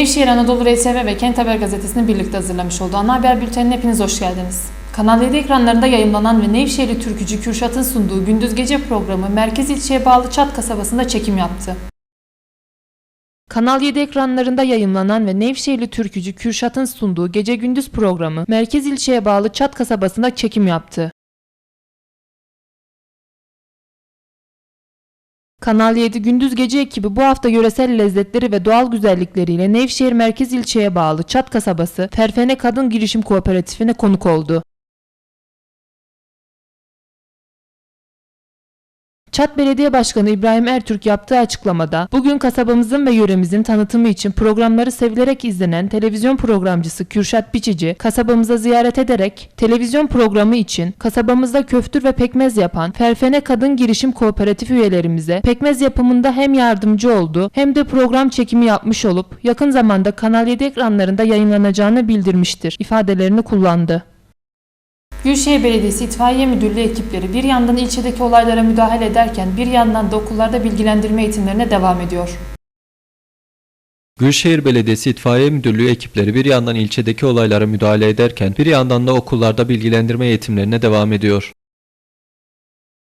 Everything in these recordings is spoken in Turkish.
Nevşehir Anadolu RTV ve Kent Haber Gazetesi'nin birlikte hazırlamış olduğu ana haber bültenine hepiniz hoş geldiniz. Kanal 7 ekranlarında yayınlanan ve Nevşehirli türkücü Kürşat'ın sunduğu Gündüz Gece programı merkez ilçeye bağlı Çat kasabasında çekim yaptı. Kanal 7 ekranlarında yayınlanan ve Nevşehirli türkücü Kürşat'ın sunduğu Gece Gündüz programı merkez ilçeye bağlı Çat kasabasında çekim yaptı. Kanal 7 Gündüz Gece ekibi bu hafta yöresel lezzetleri ve doğal güzellikleriyle Nevşehir Merkez ilçeye bağlı Çat kasabası Ferfene Kadın Girişim Kooperatifine konuk oldu. Çat Belediye Başkanı İbrahim Ertürk yaptığı açıklamada, bugün kasabamızın ve yöremizin tanıtımı için programları sevilerek izlenen televizyon programcısı Kürşat Biçici, kasabamıza ziyaret ederek, televizyon programı için kasabamızda köftür ve pekmez yapan Ferfene Kadın Girişim Kooperatif üyelerimize pekmez yapımında hem yardımcı oldu hem de program çekimi yapmış olup yakın zamanda Kanal 7 ekranlarında yayınlanacağını bildirmiştir ifadelerini kullandı. Gülşehir Belediyesi İtfaiye Müdürlüğü ekipleri bir yandan ilçedeki olaylara müdahale ederken bir yandan da okullarda bilgilendirme eğitimlerine devam ediyor. Gülşehir Belediyesi İtfaiye Müdürlüğü ekipleri bir yandan ilçedeki olaylara müdahale ederken bir yandan da okullarda bilgilendirme eğitimlerine devam ediyor.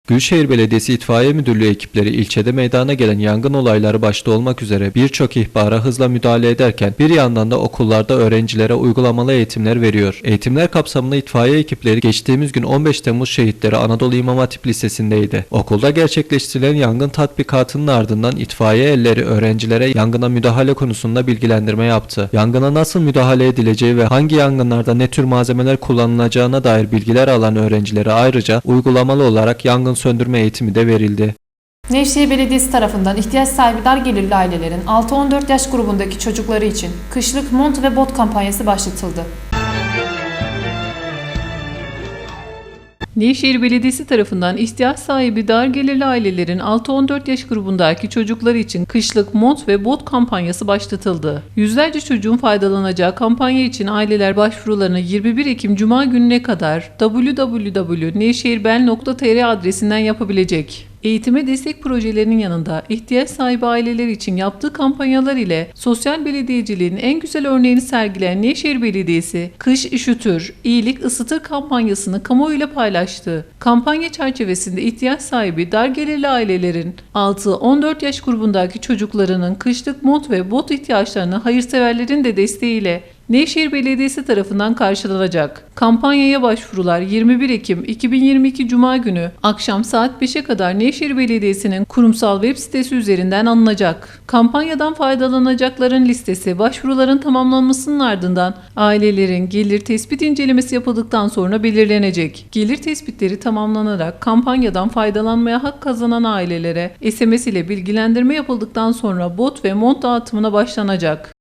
Gülşehir Belediyesi İtfaiye Müdürlüğü ekipleri ilçede meydana gelen yangın olayları başta olmak üzere birçok ihbara hızla müdahale ederken bir yandan da okullarda öğrencilere uygulamalı eğitimler veriyor. Eğitimler kapsamında itfaiye ekipleri geçtiğimiz gün 15 Temmuz şehitleri Anadolu İmam Hatip Lisesi'ndeydi. Okulda gerçekleştirilen yangın tatbikatının ardından itfaiye elleri öğrencilere yangına müdahale konusunda bilgilendirme yaptı. Yangına nasıl müdahale edileceği ve hangi yangınlarda ne tür malzemeler kullanılacağına dair bilgiler alan öğrencilere ayrıca uygulamalı olarak yangın söndürme eğitimi de verildi. Nevşehir Belediyesi tarafından ihtiyaç sahibi dar gelirli ailelerin 6-14 yaş grubundaki çocukları için kışlık mont ve bot kampanyası başlatıldı. Nevşehir Belediyesi tarafından ihtiyaç sahibi dar gelirli ailelerin 6-14 yaş grubundaki çocuklar için kışlık mont ve bot kampanyası başlatıldı. Yüzlerce çocuğun faydalanacağı kampanya için aileler başvurularını 21 Ekim Cuma gününe kadar www.nevşehirbel.tr adresinden yapabilecek. Eğitime destek projelerinin yanında ihtiyaç sahibi aileler için yaptığı kampanyalar ile sosyal belediyeciliğin en güzel örneğini sergileyen Nevşehir Belediyesi, Kış Üşütür, İyilik Isıtır kampanyasını kamuoyuyla paylaştı. Kampanya çerçevesinde ihtiyaç sahibi dar gelirli ailelerin 6-14 yaş grubundaki çocuklarının kışlık mont ve bot ihtiyaçlarını hayırseverlerin de desteğiyle Nevşehir Belediyesi tarafından karşılanacak. Kampanyaya başvurular 21 Ekim 2022 Cuma günü akşam saat 5'e kadar Nevşehir Belediyesi'nin kurumsal web sitesi üzerinden alınacak. Kampanyadan faydalanacakların listesi başvuruların tamamlanmasının ardından ailelerin gelir tespit incelemesi yapıldıktan sonra belirlenecek. Gelir tespitleri tamamlanarak kampanyadan faydalanmaya hak kazanan ailelere SMS ile bilgilendirme yapıldıktan sonra bot ve mont dağıtımına başlanacak.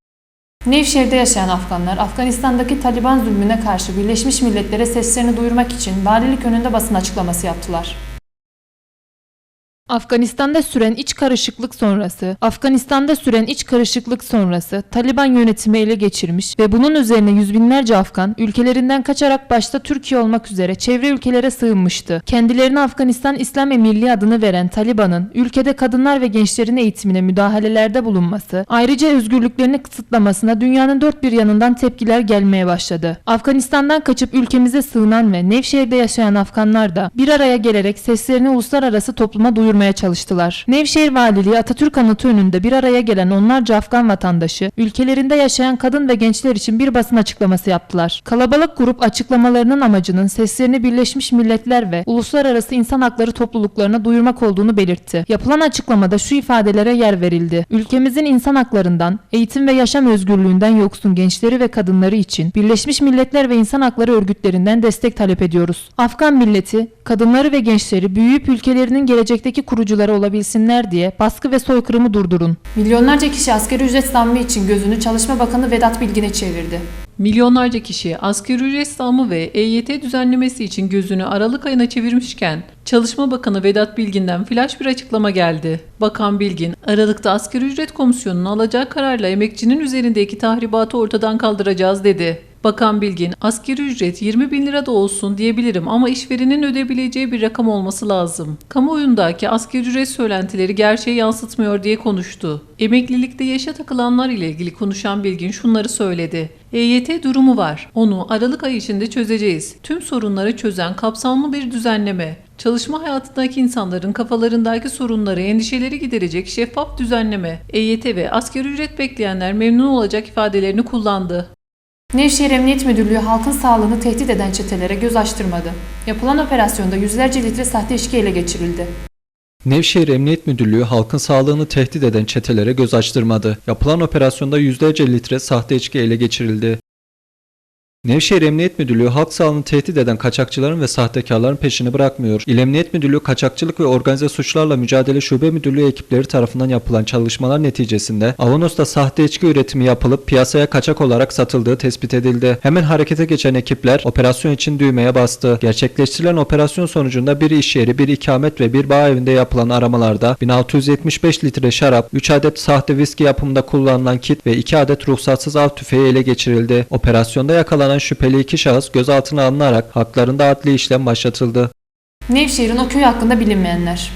Nevşehir'de yaşayan Afganlar, Afganistan'daki Taliban zulmüne karşı Birleşmiş Milletler'e seslerini duyurmak için valilik önünde basın açıklaması yaptılar. Afganistan'da süren iç karışıklık sonrası, Afganistan'da süren iç karışıklık sonrası Taliban yönetimi ele geçirmiş ve bunun üzerine yüz binlerce Afgan ülkelerinden kaçarak başta Türkiye olmak üzere çevre ülkelere sığınmıştı. Kendilerine Afganistan İslam Emirliği adını veren Taliban'ın ülkede kadınlar ve gençlerin eğitimine müdahalelerde bulunması, ayrıca özgürlüklerini kısıtlamasına dünyanın dört bir yanından tepkiler gelmeye başladı. Afganistan'dan kaçıp ülkemize sığınan ve Nevşehir'de yaşayan Afganlar da bir araya gelerek seslerini uluslararası topluma duyurmaya çalıştılar. Nevşehir Valiliği Atatürk anıtı önünde bir araya gelen onlarca Afgan vatandaşı ülkelerinde yaşayan kadın ve gençler için bir basın açıklaması yaptılar. Kalabalık grup açıklamalarının amacının seslerini Birleşmiş Milletler ve uluslararası insan hakları topluluklarına duyurmak olduğunu belirtti. Yapılan açıklamada şu ifadelere yer verildi. Ülkemizin insan haklarından, eğitim ve yaşam özgürlüğünden yoksun gençleri ve kadınları için Birleşmiş Milletler ve insan hakları örgütlerinden destek talep ediyoruz. Afgan milleti, kadınları ve gençleri büyüyüp ülkelerinin gelecekteki kurucuları olabilsinler diye baskı ve soykırımı durdurun. Milyonlarca kişi asgari ücret zammı için gözünü Çalışma Bakanı Vedat Bilgin'e çevirdi. Milyonlarca kişi asgari ücret zammı ve EYT düzenlemesi için gözünü Aralık ayına çevirmişken Çalışma Bakanı Vedat Bilgin'den flash bir açıklama geldi. Bakan Bilgin, Aralık'ta asgari ücret komisyonunun alacağı kararla emekçinin üzerindeki tahribatı ortadan kaldıracağız dedi. Bakan Bilgin, asgari ücret 20 bin lira da olsun diyebilirim ama işverenin ödeyebileceği bir rakam olması lazım. Kamuoyundaki asgari ücret söylentileri gerçeği yansıtmıyor diye konuştu. Emeklilikte yaşa takılanlar ile ilgili konuşan Bilgin şunları söyledi. EYT durumu var. Onu Aralık ayı içinde çözeceğiz. Tüm sorunları çözen kapsamlı bir düzenleme. Çalışma hayatındaki insanların kafalarındaki sorunları, endişeleri giderecek şeffaf düzenleme. EYT ve asgari ücret bekleyenler memnun olacak ifadelerini kullandı. Nevşehir Emniyet Müdürlüğü halkın sağlığını tehdit eden çetelere göz açtırmadı. Yapılan operasyonda yüzlerce litre sahte içki ele geçirildi. Nevşehir Emniyet Müdürlüğü halkın sağlığını tehdit eden çetelere göz açtırmadı. Yapılan operasyonda yüzlerce litre sahte içki ele geçirildi. Nevşehir Emniyet Müdürlüğü halk sağlığını tehdit eden kaçakçıların ve sahtekarların peşini bırakmıyor. İl Emniyet Müdürlüğü Kaçakçılık ve Organize Suçlarla Mücadele Şube Müdürlüğü ekipleri tarafından yapılan çalışmalar neticesinde Avanos'ta sahte içki üretimi yapılıp piyasaya kaçak olarak satıldığı tespit edildi. Hemen harekete geçen ekipler operasyon için düğmeye bastı. Gerçekleştirilen operasyon sonucunda bir iş yeri, bir ikamet ve bir bağ evinde yapılan aramalarda 1675 litre şarap, 3 adet sahte viski yapımında kullanılan kit ve 2 adet ruhsatsız av tüfeği ele geçirildi. Operasyonda yakalanan şüpheli iki şahıs gözaltına alınarak haklarında adli işlem başlatıldı. Nevşehir'in o köy hakkında bilinmeyenler.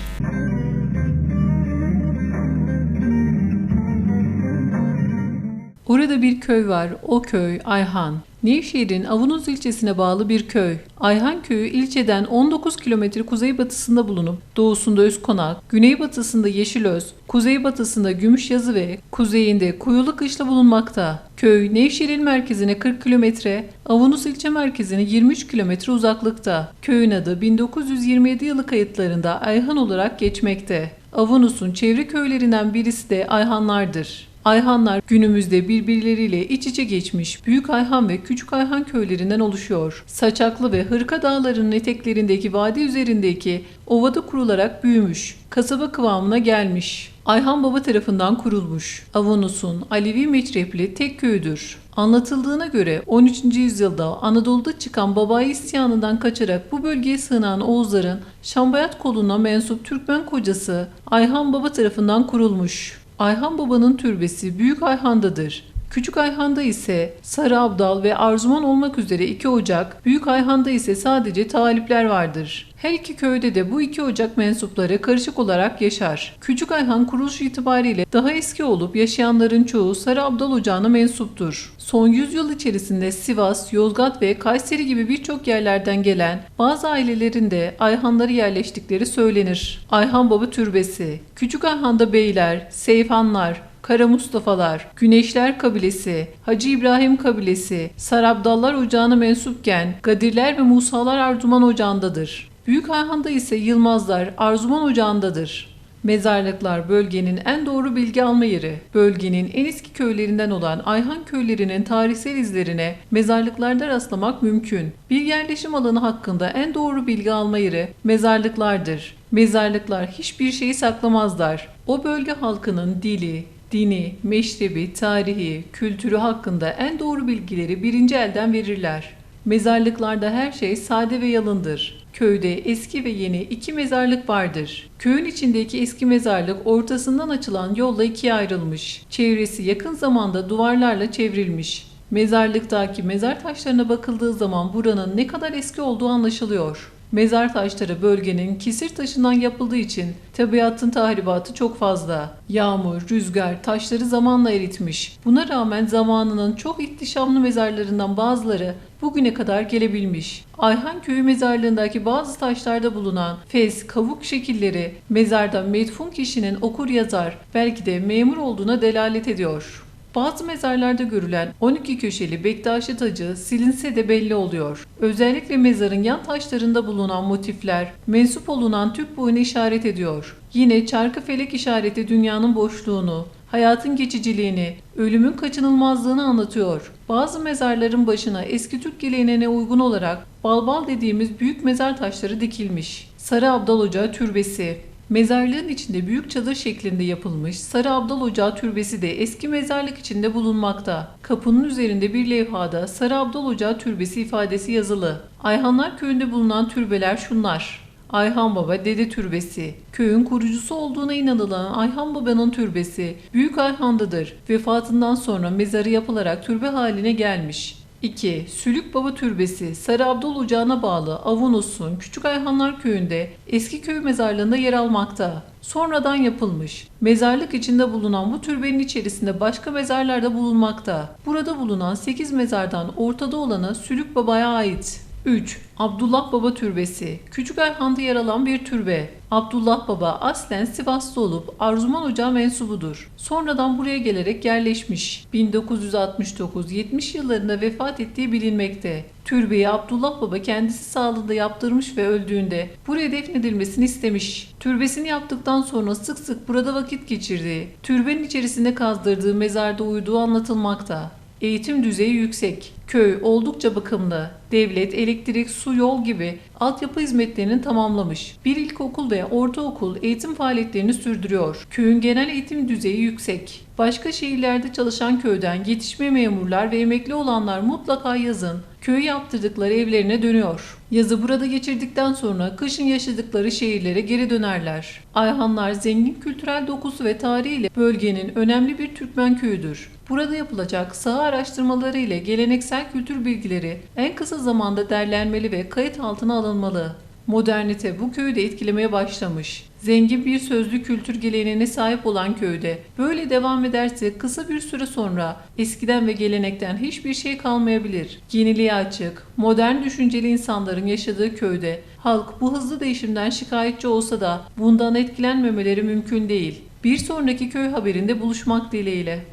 Orada bir köy var. O köy Ayhan. Nevşehir'in Avunuz ilçesine bağlı bir köy. Ayhan köyü ilçeden 19 kilometre kuzeybatısında bulunup doğusunda Özkonak, güneybatısında Yeşilöz, kuzeybatısında Gümüşyazı ve kuzeyinde Kuyulu Kışla bulunmakta. Köy Nevşehir'in merkezine 40 kilometre, Avunus ilçe merkezine 23 kilometre uzaklıkta. Köyün adı 1927 yılı kayıtlarında Ayhan olarak geçmekte. Avunus'un çevre köylerinden birisi de Ayhanlardır. Ayhanlar günümüzde birbirleriyle iç içe geçmiş Büyük Ayhan ve Küçük Ayhan köylerinden oluşuyor. Saçaklı ve Hırka dağlarının eteklerindeki vadi üzerindeki ovada kurularak büyümüş. Kasaba kıvamına gelmiş. Ayhan Baba tarafından kurulmuş. Avonus'un Alevi meçrepli tek köyüdür. Anlatıldığına göre 13. yüzyılda Anadolu'da çıkan Babayi isyanından kaçarak bu bölgeye sığınan Oğuzların Şambayat koluna mensup Türkmen kocası Ayhan Baba tarafından kurulmuş. Ayhan Baba'nın türbesi Büyük Ayhan'dadır. Küçük Ayhan'da ise Sarı Abdal ve Arzuman olmak üzere iki ocak, Büyük Ayhan'da ise sadece talipler vardır. Her iki köyde de bu iki ocak mensupları karışık olarak yaşar. Küçük Ayhan kuruluş itibariyle daha eski olup yaşayanların çoğu Sarı Abdal Ocağı'na mensuptur. Son yüzyıl içerisinde Sivas, Yozgat ve Kayseri gibi birçok yerlerden gelen bazı ailelerin de Ayhanları yerleştikleri söylenir. Ayhan Baba Türbesi Küçük Ayhan'da beyler, seyfanlar, Kara Mustafa'lar, Güneşler kabilesi, Hacı İbrahim kabilesi, Sarabdallar ocağına mensupken Gadirler ve Musalar Arzuman ocağındadır. Büyük Ayhan'da ise Yılmazlar Arzuman ocağındadır. Mezarlıklar bölgenin en doğru bilgi alma yeri. Bölgenin en eski köylerinden olan Ayhan köylerinin tarihsel izlerine mezarlıklarda rastlamak mümkün. Bir yerleşim alanı hakkında en doğru bilgi alma yeri mezarlıklardır. Mezarlıklar hiçbir şeyi saklamazlar. O bölge halkının dili, dini, meşrebi, tarihi, kültürü hakkında en doğru bilgileri birinci elden verirler. Mezarlıklarda her şey sade ve yalındır. Köyde eski ve yeni iki mezarlık vardır. Köyün içindeki eski mezarlık ortasından açılan yolla ikiye ayrılmış. Çevresi yakın zamanda duvarlarla çevrilmiş. Mezarlıktaki mezar taşlarına bakıldığı zaman buranın ne kadar eski olduğu anlaşılıyor. Mezar taşları bölgenin kisir taşından yapıldığı için tabiatın tahribatı çok fazla. Yağmur, rüzgar taşları zamanla eritmiş. Buna rağmen zamanının çok ihtişamlı mezarlarından bazıları bugüne kadar gelebilmiş. Ayhan Köyü mezarlığındaki bazı taşlarda bulunan fes, kavuk şekilleri mezarda medfun kişinin okur yazar belki de memur olduğuna delalet ediyor. Bazı mezarlarda görülen 12 köşeli Bektaşi tacı silinse de belli oluyor. Özellikle mezarın yan taşlarında bulunan motifler mensup olunan Türk boyuna işaret ediyor. Yine çarkı felek işareti dünyanın boşluğunu, hayatın geçiciliğini, ölümün kaçınılmazlığını anlatıyor. Bazı mezarların başına eski Türk geleneğine uygun olarak balbal dediğimiz büyük mezar taşları dikilmiş. Sarı Abdal Ocağı Türbesi Mezarlığın içinde büyük çadır şeklinde yapılmış Sarı Abdal Ocağı türbesi de eski mezarlık içinde bulunmakta. Kapının üzerinde bir levhada Sarı Abdal Ocağı türbesi ifadesi yazılı. Ayhanlar köyünde bulunan türbeler şunlar. Ayhan Baba Dede Türbesi. Köyün kurucusu olduğuna inanılan Ayhan Baba'nın türbesi Büyük Ayhan'dadır. Vefatından sonra mezarı yapılarak türbe haline gelmiş. 2. Sülük Baba Türbesi Sarı Abdal Ocağı'na bağlı Avanos'un Küçük Ayhanlar Köyü'nde eski köy mezarlığında yer almakta. Sonradan yapılmış. Mezarlık içinde bulunan bu türbenin içerisinde başka mezarlar da bulunmakta. Burada bulunan 8 mezardan ortada olanı Sülük Baba'ya ait. 3. Abdullah Baba Türbesi Küçük Ayhan'da yer alan bir türbe. Abdullah Baba aslen Sivaslı olup Arzuman Ocağı mensubudur. Sonradan buraya gelerek yerleşmiş. 1969-70 yıllarında vefat ettiği bilinmekte. Türbeyi Abdullah Baba kendisi sağlığında yaptırmış ve öldüğünde buraya defnedilmesini istemiş. Türbesini yaptıktan sonra sık sık burada vakit geçirdiği, türbenin içerisinde kazdırdığı mezarda uyuduğu anlatılmakta. Eğitim düzeyi yüksek. Köy oldukça bakımlı. Devlet, elektrik, su, yol gibi altyapı hizmetlerini tamamlamış. Bir ilkokul ve ortaokul eğitim faaliyetlerini sürdürüyor. Köyün genel eğitim düzeyi yüksek. Başka şehirlerde çalışan köyden yetişme memurlar ve emekli olanlar mutlaka yazın köyü yaptırdıkları evlerine dönüyor. Yazı burada geçirdikten sonra kışın yaşadıkları şehirlere geri dönerler. Ayhanlar zengin kültürel dokusu ve tarihiyle bölgenin önemli bir Türkmen köyüdür. Burada yapılacak saha araştırmaları ile geleneksel kültür bilgileri en kısa zamanda derlenmeli ve kayıt altına alınmalı. Modernite bu köyü de etkilemeye başlamış. Zengin bir sözlü kültür geleneğine sahip olan köyde böyle devam ederse kısa bir süre sonra eskiden ve gelenekten hiçbir şey kalmayabilir. Yeniliğe açık, modern düşünceli insanların yaşadığı köyde halk bu hızlı değişimden şikayetçi olsa da bundan etkilenmemeleri mümkün değil. Bir sonraki köy haberinde buluşmak dileğiyle.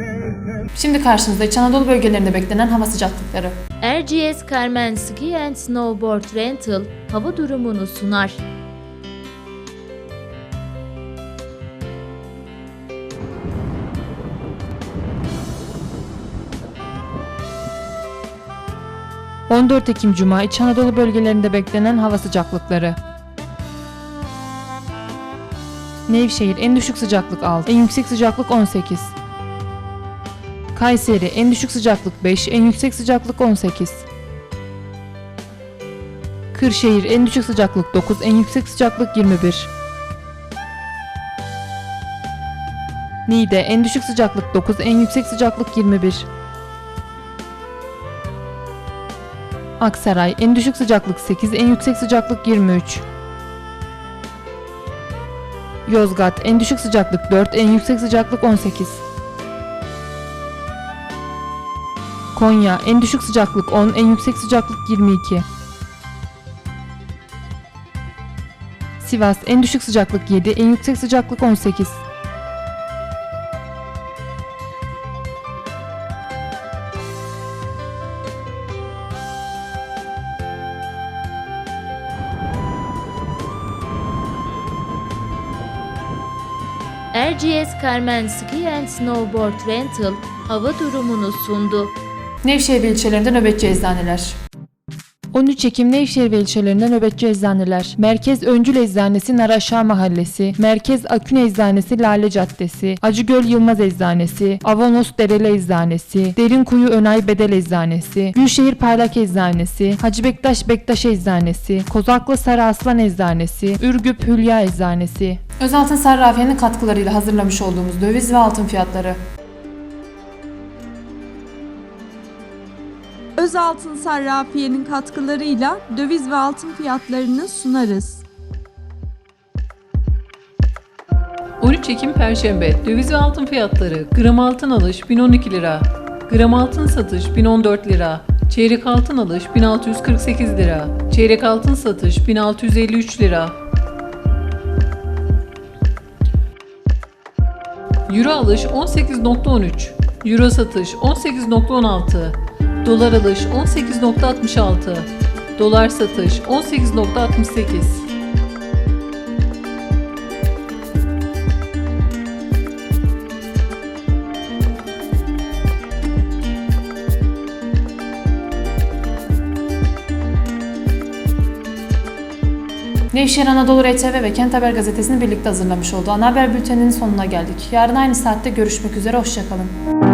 Şimdi karşınızda İç Anadolu bölgelerinde beklenen hava sıcaklıkları. RGS Carmen Ski and Snowboard Rental hava durumunu sunar. – 14 Ekim Cuma İç Anadolu bölgelerinde beklenen hava sıcaklıkları. Nevşehir en düşük sıcaklık 6, en yüksek sıcaklık 18. Kayseri en düşük sıcaklık 5, en yüksek sıcaklık 18. Kırşehir en düşük sıcaklık 9, en yüksek sıcaklık 21. Niğde en düşük sıcaklık 9, en yüksek sıcaklık 21. Aksaray en düşük sıcaklık 8, en yüksek sıcaklık 23. Yozgat en düşük sıcaklık 4, en yüksek sıcaklık 18. Konya en düşük sıcaklık 10, en yüksek sıcaklık 22. Sivas en düşük sıcaklık 7, en yüksek sıcaklık 18. RGS Carmen Ski and Snowboard Rental hava durumunu sundu. Nevşehir ilçelerinde nöbetçi eczaneler. 13 Ekim Nevşehir ve ilçelerinde nöbetçi eczaneler. Merkez Öncül Eczanesi Naraşağı Mahallesi, Merkez Akün Eczanesi Lale Caddesi, Acıgöl Yılmaz Eczanesi, Avanos Dereli Eczanesi, Derinkuyu Önay Bedel Eczanesi, Gülşehir Parlak Eczanesi, Hacı Bektaş Bektaş Eczanesi, Kozaklı Sarı Aslan Eczanesi, Ürgüp Hülya Eczanesi. Özaltın Sarrafiye'nin katkılarıyla hazırlamış olduğumuz döviz ve altın fiyatları. Özaltın Sarrafiye'nin katkılarıyla döviz ve altın fiyatlarını sunarız. 13 Ekim Perşembe. Döviz ve altın fiyatları. Gram altın alış 1012 lira. Gram altın satış 1014 lira. Çeyrek altın alış 1648 lira. Çeyrek altın satış 1653 lira. Euro alış 18.13 Euro satış 18.16 Dolar alış 18.66 Dolar satış 18.68 Nevşehir Anadolu RTV ve Kent Haber Gazetesi'nin birlikte hazırlamış olduğu ana haber bülteninin sonuna geldik. Yarın aynı saatte görüşmek üzere, hoşçakalın.